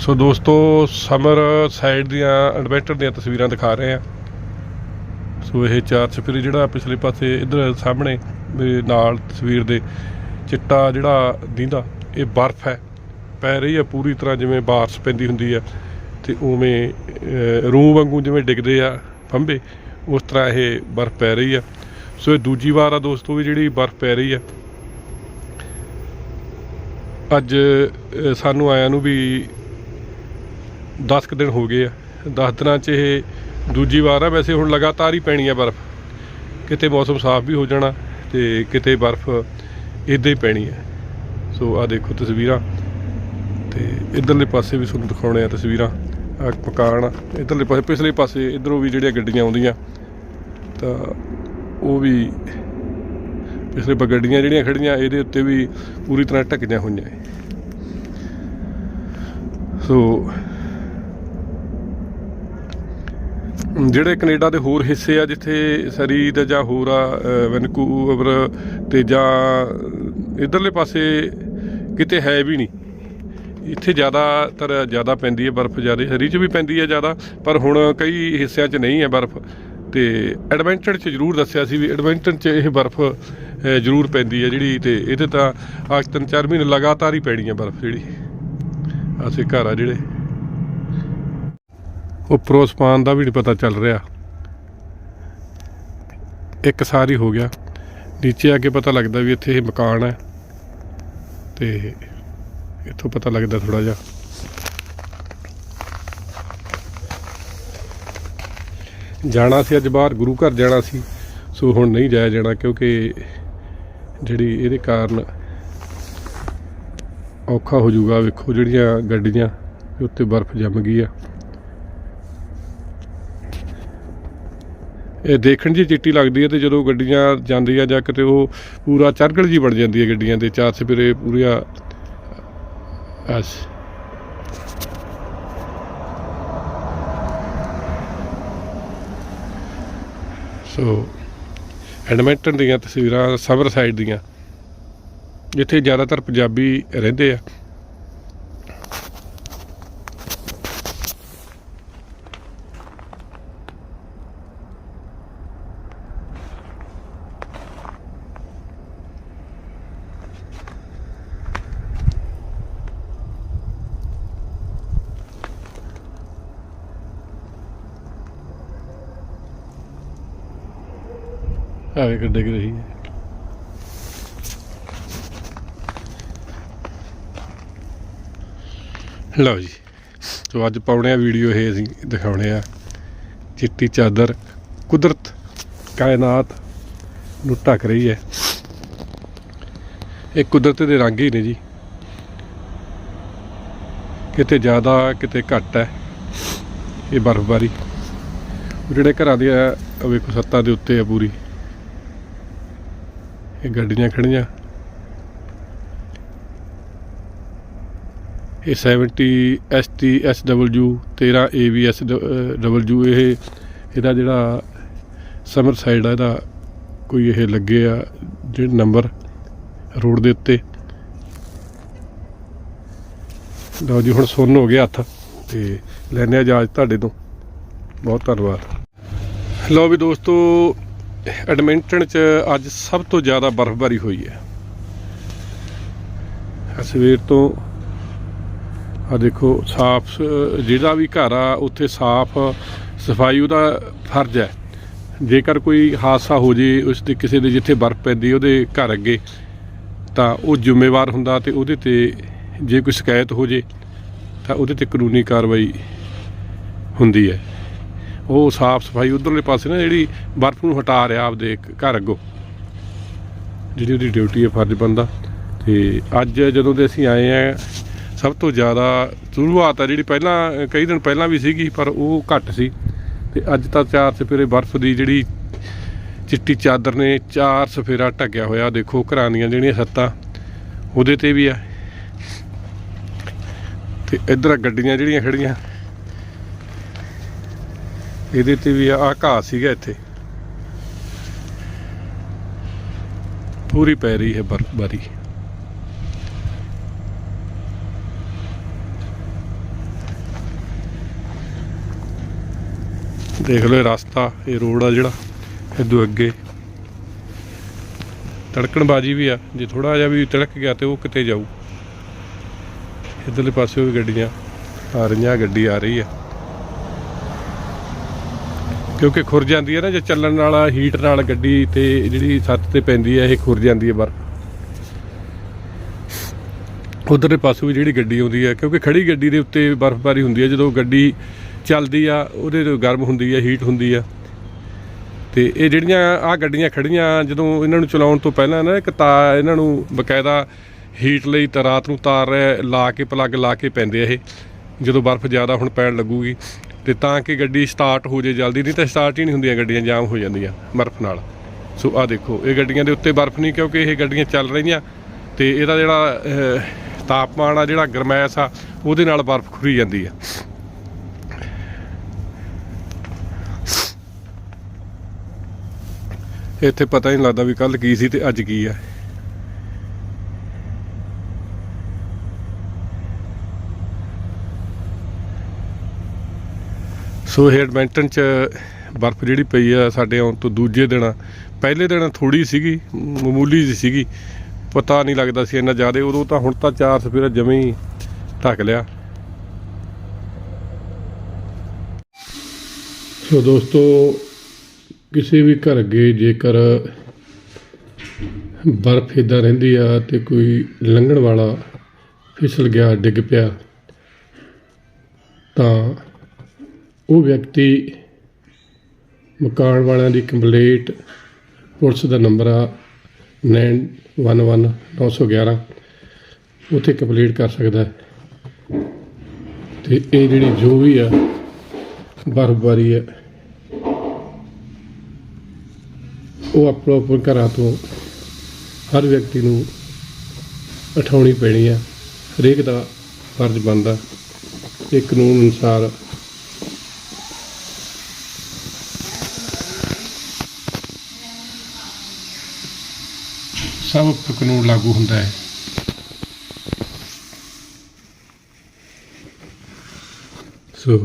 ਸੋ ਦੋਸਤੋ, summer side ਦੀਆਂ adventure ਦੀਆਂ ਤਸਵੀਰਾਂ ਦਿਖਾ ਰਹੇ ਆ ਸੋ ਇਹ ਚਾਰ ਚਫੇਰੇ ਜਿਹੜਾ ਪਿਛਲੇ ਪਾਸੇ ਇਧਰ ਸਾਹਮਣੇ ਦੇ ਨਾਲ ਤਸਵੀਰ ਦੇ ਚਿੱਟਾ ਜਿਹੜਾ ਦਿੰਦਾ, ਇਹ ਬਰਫ਼ ਹੈ। ਪੈ ਰਹੀ ਹੈ ਪੂਰੀ ਤਰ੍ਹਾਂ ਜਿਵੇਂ ਬਾਰਿਸ਼ ਪੈਂਦੀ ਹੁੰਦੀ ਹੈ ਤੇ ਉਵੇਂ ਰੂਹ ਵਾਂਗੂ ਜਿਵੇਂ ਡਿੱਗਦੇ ਆ ਫੰਬੇ ਉਸ ਤਰ੍ਹਾਂ ਇਹ ਬਰਫ਼ ਪੈ ਰਹੀ ਆ ਸੋ ਇਹ ਦੂਜੀ ਵਾਰ ਆ ਦੋਸਤੋ ਵੀ ਜਿਹੜੀ ਬਰਫ਼ ਪੈ ਰਹੀ ਆ ਅੱਜ ਸਾਨੂੰ ਆਇਆਂ ਨੂੰ ਵੀ 10 ਕੁ ਦਿਨ ਹੋ ਗਏ ਆ। 10 ਦਿਨਾਂ 'ਚ ਇਹ ਦੂਜੀ ਵਾਰ ਆ। ਵੈਸੇ ਹੁਣ ਲਗਾਤਾਰ ਹੀ ਪੈਣੀ ਆ ਬਰਫ਼। ਕਿਤੇ ਮੌਸਮ ਸਾਫ਼ ਵੀ ਹੋ ਜਾਣਾ ਤੇ ਕਿਤੇ ਬਰਫ਼ ਇਦਾਂ ਹੀ ਪੈਣੀ ਹੈ ਸੋ ਆ ਦੇਖੋ ਤਸਵੀਰਾਂ। ਤੇ ਇਧਰਲੇ ਪਾਸੇ ਵੀ ਤੁਹਾਨੂੰ ਦਿਖਾਉਣੇ ਆ ਤਸਵੀਰਾਂ। ਆ ਮਕਾਨ ਇਧਰਲੇ ਪਾਸੇ, ਪਿਛਲੇ ਪਾਸੇ ਇਧਰੋਂ ਵੀ ਜਿਹੜੀਆਂ ਗੱਡੀਆਂ ਆਉਂਦੀਆਂ, ਤਾਂ ਉਹ ਵੀ ਪਿਛਲੇ ਪਾ ਗੱਡੀਆਂ ਜਿਹੜੀਆਂ ਖੜੀਆਂ, ਇਹਦੇ ਉੱਤੇ ਵੀ ਪੂਰੀ ਤਰ੍ਹਾਂ ਢੱਕੀਆਂ ਹੋਈਆਂ ਸੋ ਜਿਹੜੇ ਕੈਨੇਡਾ ਦੇ ਹੋਰ ਹਿੱਸੇ ਆ, ਜਿੱਥੇ ਸਰੀ ਤੇ ਜਾਂ ਹੋਰ ਆ ਵੈਨਕੂਵਰ ਤੇ ਜਾਂ ਇਧਰਲੇ ਪਾਸੇ ਕਿਤੇ ਹੈ ਵੀ ਨਹੀਂ। ਇੱਥੇ ਜ਼ਿਆਦਾਤਰ ਜ਼ਿਆਦਾ ਪੈਂਦੀ ਹੈ ਬਰਫ਼ ਜ਼ਿਆਦਾ, ਹਰੀ 'ਚ ਵੀ ਪੈਂਦੀ ਹੈ ਜ਼ਿਆਦਾ, ਪਰ ਹੁਣ ਕਈ ਹਿੱਸਿਆਂ 'ਚ ਨਹੀਂ ਹੈ ਬਰਫ਼। ਤੇ ਐਡਵੈਂਚਰ 'ਚ ਜ਼ਰੂਰ ਦੱਸਿਆ ਸੀ ਵੀ ਐਡਵੈਂਚਰ 'ਚ ਇਹ ਬਰਫ਼ ਜ਼ਰੂਰ ਪੈਂਦੀ ਹੈ ਜਿਹੜੀ ਤੇ ਇਹਦੇ ਤਾਂ ਆਹ ਤਿੰਨ ਚਾਰ ਮਹੀਨੇ ਲਗਾਤਾਰ ਹੀ ਪੈਣੀ ਹੈ ਬਰਫ਼ ਜਿਹੜੀ। ਅਸੀਂ ਘਰ ਆ ਜਿਹੜੇ। ਉੱਪਰੋਂ ਸਮਾਨ ਦਾ ਵੀ ਨਹੀਂ ਪਤਾ ਚੱਲ ਰਿਹਾ। ਇੱਕ ਸਾਰੀ ਹੋ ਗਿਆ। ਨੀਚੇ ਆ ਕੇ ਪਤਾ ਲੱਗਦਾ ਵੀ ਇੱਥੇ ਇਹ ਮਕਾਨ ਹੈ। ਤੇ ਇੱਥੋਂ ਪਤਾ ਲੱਗਦਾ ਥੋੜਾ ਜਿਹਾ। ਜਾਣਾ ਸੀ ਅੱਜ ਬਾਹਰ, ਗੁਰੂ ਘਰ ਜਾਣਾ ਸੀ। ਸੋ ਹੁਣ ਨਹੀਂ ਜਾਇਆ ਜਾਣਾ ਕਿਉਂਕਿ ਜਿਹੜੀ ਇਹਦੇ ਕਾਰਨ ਔਖਾ ਹੋ ਜਾਊਗਾ। ਵੇਖੋ ਜਿਹੜੀਆਂ ਗੱਡੀਆਂ ਉੱਤੇ ਬਰਫ਼ ਜੰਮ ਗਈ ਆ। ਇਹ ਦੇਖਣ 'ਚ ਚਿੱਟੀ ਲੱਗਦੀ ਹੈ ਤੇ ਜਦੋਂ ਗੱਡੀਆਂ ਜਾਂਦੀਆਂ ਜਾਂ ਕਿਤੇ ਉਹ ਪੂਰਾ ਚਰਗਲ ਜੀ ਬਣ ਜਾਂਦੀ ਹੈ ਗੱਡੀਆਂ ਦੇ, ਚਾਰ ਸਪੇਰੇ ਪੂਰੀਆਂ। ਅਸ ਸੋ, ਐਡਮਿੰਟਨ ਦੀਆਂ ਤਸਵੀਰਾਂ ਸਮਰ ਸਾਈਡ ਦੀਆਂ। ਜਿੱਥੇ ਜ਼ਿਆਦਾਤਰ ਪੰਜਾਬੀ ਰਹਿੰਦੇ ਆ। ਆਵੇ ਗੱਡੇ ਕਿ ਰਹੀ ਹੈ। ਲਓ ਜੀ ਸੋ ਅੱਜ ਪਾਉਣੇ ਆ ਵੀਡੀਓ ਇਹ ਅਸੀਂ ਦਿਖਾਉਣੇ ਆ। ਚਿੱਟੀ ਚਾਦਰ, ਕੁਦਰਤ, ਕਾਇਨਾਤ ਨੂੰ ਢੱਕ ਰਹੀ ਹੈ। ਇਹ ਕੁਦਰਤ ਦੇ ਰੰਗ ਹੀ ਨੇ ਜੀ। ਕਿਤੇ ਜ਼ਿਆਦਾ, ਕਿਤੇ ਘੱਟ ਹੈ ਇਹ ਬਰਫ਼ਬਾਰੀ। ਜਿਹੜੇ ਘਰਾਂ ਦੀ ਆ ਉਹ ਵੇਖੋ ਸੱਤਾਂ ਦੇ ਉੱਤੇ ਆ ਪੂਰੀ। ਇਹ ਗੱਡੀਆਂ ਖੜੀਆਂ। ਇਹ 70 ST SW 13 AVS W ਇਹ ਇਹਦਾ ਜਿਹੜਾ ਸਮਰ ਸਾਈਡ ਆ, ਇਹਦਾ ਕੋਈ ਇਹ ਲੱਗੇ ਆ, ਜਿਹੜੇ ਨੰਬਰ ਰੋਡ ਦੇ ਉੱਤੇ। ਲਓ ਜੀ, ਹੁਣ ਸੁੰਨ ਹੋ ਗਿਆ ਹੱਥ ਤੇ ਲੈਣੇ ਆ ਇਜਾਜ਼ਤ ਤੁਹਾਡੇ ਤੋਂ। ਬਹੁਤ ਧੰਨਵਾਦ। ਲਓ ਵੀ ਦੋਸਤੋ ਐਡਮਿੰਟਨ ਚ ਅੱਜ ਸਭ ਤੋਂ ਜ਼ਿਆਦਾ ਬਰਫ਼ਬਾਰੀ ਹੋਈ ਹੈ। ਸਵੇਰ ਤੋਂ ਆ ਦੇਖੋ, ਸਾਫ਼ ਜਿਹੜਾ ਵੀ ਘਰ ਆ, ਉੱਥੇ ਸਾਫ਼, ਸਫ਼ਾਈ ਉਹਦਾ ਫਰਜ਼ ਹੈ। ਜੇਕਰ ਕੋਈ ਹਾਦਸਾ ਹੋ ਜੇ, ਉਸ ਦੇ ਕਿਸੇ ਦੇ ਜਿੱਥੇ ਬਰਫ਼ ਪੈਂਦੀ, ਉਹਦੇ ਘਰ ਅੱਗੇ, ਤਾਂ ਉਹ ਜ਼ਿੰਮੇਵਾਰ ਹੁੰਦਾ ਤੇ ਉਹਦੇ ਤੇ ਜੇ ਕੋਈ ਸ਼ਿਕਾਇਤ ਹੋ ਜੇ, ਤਾਂ ਉਹਦੇ ਤੇ ਕਾਨੂੰਨੀ ਕਾਰਵਾਈ ਹੁੰਦੀ ਹੈ। ਉਹ ਸਾਫ਼ ਸਫ਼ਾਈ ਉਧਰਲੇ ਪਾਸੇ ਨਾ ਜਿਹੜੀ ਬਰਫ਼ ਨੂੰ ਹਟਾ ਰਿਹਾ ਆਪਦੇ ਇੱਕ ਘਰ ਅੱਗੋਂ, ਜਿਹੜੀ ਉਹਦੀ ਡਿਊਟੀ ਹੈ ਫਰਜ਼ ਬੰਦਾ। ਤੇ ਅੱਜ ਜਦੋਂ ਦੇ ਅਸੀਂ ਆਏ ਆ ਸਭ ਤੋਂ ਜ਼ਿਆਦਾ ਸ਼ੁਰੂਆਤ ਆ ਜਿਹੜੀ ਪਹਿਲਾਂ, ਕਈ ਦਿਨ ਪਹਿਲਾਂ ਵੀ ਸੀਗੀ, ਪਰ ਉਹ ਘੱਟ ਸੀ। ਤੇ ਅੱਜ ਤਾਂ ਚਾਰ ਸਫੇਰੇ ਬਰਫ਼ ਦੀ ਜਿਹੜੀ ਚਿੱਟੀ ਚਾਦਰ ਨੇ, ਚਾਰ ਸਫੇਰਾ ਢੱਕਿਆ ਹੋਇਆ, ਦੇਖੋ ਘਰਾਂ ਦੀਆਂ ਜਿਹੜੀਆਂ ਛੱਤਾਂ, ਉਹਦੇ ਤੇ ਵੀ ਆ। ਤੇ ਇੱਧਰ ਗੱਡੀਆਂ ਜਿਹੜੀਆਂ ਖੜੀਆਂ ਇਹਦੇ ਤੇ ਵੀ ਆ ਘਾਹ ਸੀਗਾ ਇੱਥੇ। ਪੂਰੀ ਪੈ ਰਹੀ ਹੈ ਬਰਫਬਾਰੀ ਦੇਖ ਲਓ ਇਹ ਰਸਤਾ, ਇਹ ਰੋਡ ਆ ਜਿਹੜਾ ਇਦੋਂ ਅੱਗੇ। ਤੜਕਣਬਾਜੀ ਵੀ ਆ, ਜੇ ਥੋੜਾ ਜਿਹਾ ਵੀ ਤੜਕ ਗਿਆ ਤੇ ਉਹ ਕਿਤੇ ਜਾਊ। ਇਧਰਲੇ ਪਾਸੇ ਵੀ ਗੱਡੀਆਂ ਆ ਰਹੀਆਂ, ਗੱਡੀ ਆ ਰਹੀ ਆ। ਕਿਉਂਕਿ ਖੁਰ ਜਾਂਦੀ ਹੈ ਨਾ, ਜੇ ਚੱਲਣ ਵਾਲਾ ਹੀਟ ਨਾਲ ਗੱਡੀ ਤੇ ਜਿਹੜੀ ਛੱਤ ਤੇ ਪੈਂਦੀ ਹੈ, ਇਹ ਖੁਰ ਜਾਂਦੀ ਹੈ ਬਰਫ਼ ਉਧਰਲੇ ਪਾਸੋਂ ਵੀ ਜਿਹੜੀ ਗੱਡੀ ਆਉਂਦੀ ਹੈ, ਕਿਉਂਕਿ ਖੜੀ ਗੱਡੀ ਦੇ ਉੱਤੇ ਬਰਫ਼ਬਾਰੀ ਹੁੰਦੀ ਹੈ, ਜਦੋਂ ਗੱਡੀ ਚੱਲਦੀ ਆ, ਉਹਦੇ ਤੋਂ ਗਰਮ ਹੁੰਦੀ ਹੈ ਹੀਟ ਹੁੰਦੀ ਆ। ਤੇ ਇਹ ਜਿਹੜੀਆਂ ਆ ਗੱਡੀਆਂ ਖੜੀਆਂ, ਜਦੋਂ ਇਹਨਾਂ ਨੂੰ ਚਲਾਉਣ ਤੋਂ ਪਹਿਲਾਂ ਨਾ, ਇੱਕ ਤਾਂ ਇਹਨਾਂ ਨੂੰ ਬਕਾਇਦਾ ਹੀਟ ਲਈ ਤਾਂ ਰਾਤ ਨੂੰ ਤਾਰ ਲਾ ਕੇ ਪਲੱਗ ਲਾ ਕੇ ਪੈਂਦੇ ਆ ਇਹ, ਜਦੋਂ ਬਰਫ਼ ਜ਼ਿਆਦਾ ਹੁਣ ਪੈਣ ਲੱਗੂਗੀ। ਤੇ ਤਾਂ ਕਿ ਗੱਡੀ ਸਟਾਰਟ ਹੋ ਜੇ ਜਲਦੀ, ਨਹੀਂ ਤਾਂ ਸਟਾਰਟ ਹੀ ਨਹੀਂ ਹੁੰਦੀਆਂ ਗੱਡੀਆਂ, ਜਾਮ ਹੋ ਜਾਂਦੀਆਂ ਬਰਫ਼ ਨਾਲ। ਸੋ ਆ ਦੇਖੋ, ਇਹ ਗੱਡੀਆਂ ਦੇ ਉੱਤੇ ਬਰਫ਼ ਨਹੀਂ, ਕਿਉਂਕਿ ਇਹ ਗੱਡੀਆਂ ਚੱਲ ਰਹੀਆਂ ਤੇ ਇਹਦਾ ਜਿਹੜਾ ਤਾਪਮਾਨ ਆ, ਜਿਹੜਾ ਗਰਮੈਸ਼ ਆ, ਉਹਦੇ ਨਾਲ ਬਰਫ਼ ਖੁਰੀ ਜਾਂਦੀ ਆ। ਇੱਥੇ ਪਤਾ ਹੀ ਨਹੀਂ ਲੱਗਦਾ ਵੀ ਕੱਲ ਕੀ ਸੀ ਤੇ ਅੱਜ ਕੀ ਆ। ਸੋ ਇਹ ਐਡਮਿੰਟਨ ਚ ਬਰਫ਼ ਜਿਹੜੀ ਪਈ ਆ ਸਾਡੇ ਆਉਣ ਤੋਂ ਦੂਜੇ ਦਿਨ, ਪਹਿਲੇ ਦਿਨ ਥੋੜੀ ਸੀਗੀ, ਮਾਮੂਲੀ ਜਿਹੀ ਸੀਗੀ, ਪਤਾ ਨਹੀਂ ਲੱਗਦਾ ਸੀ ਇੰਨਾ ਜ਼ਿਆਦਾ, ਉਦੋਂ ਤਾਂ ਹੁਣ ਤਾਂ ਚਾਰ ਸਫੇਰਾ ਜਮੇ ਹੀ ਢੱਕ ਲਿਆ। ਸੋ ਦੋਸਤੋ, ਕਿਸੇ ਵੀ ਘਰ ਅੱਗੇ ਜੇਕਰ ਬਰਫ਼ ਇੱਦਾਂ ਰਹਿੰਦੀ ਆ ਤੇ ਕੋਈ ਲੰਘਣ ਵਾਲਾ ਫਿਸਲ ਗਿਆ, ਡਿੱਗ ਪਿਆ, ਤਾਂ ਉਹ ਵਿਅਕਤੀ ਮਕਾਨ ਵਾਲਿਆਂ ਦੀ ਕੰਪਲੇਂਟ ਪੁਲਿਸ ਦਾ ਨੰਬਰ ਆ 911911 ਉੱਥੇ ਕੰਪਲੇਂਟ ਕਰ ਸਕਦਾ ਹੈ। ਤੇ ਇਹ ਜਿਹੜੀ ਜੋ ਵੀ ਆ ਬਰਫ਼ਬਾਰੀ ਹੈ ਉਹ ਆਪੋ ਆਪਣੇ ਘਰਾਂ ਤੋਂ ਹਰ ਵਿਅਕਤੀ ਨੂੰ ਉਠਾਉਣੀ ਪੈਣੀ ਆ। ਹਰੇਕ ਦਾ ਫਰਜ਼ ਬਣਦਾ। ਇਹ ਕਾਨੂੰਨ ਅਨੁਸਾਰ ਸਭ ਉੱਪਰ ਕਾਨੂੰਨ ਲਾਗੂ ਹੁੰਦਾ ਹੈ। ਸੋ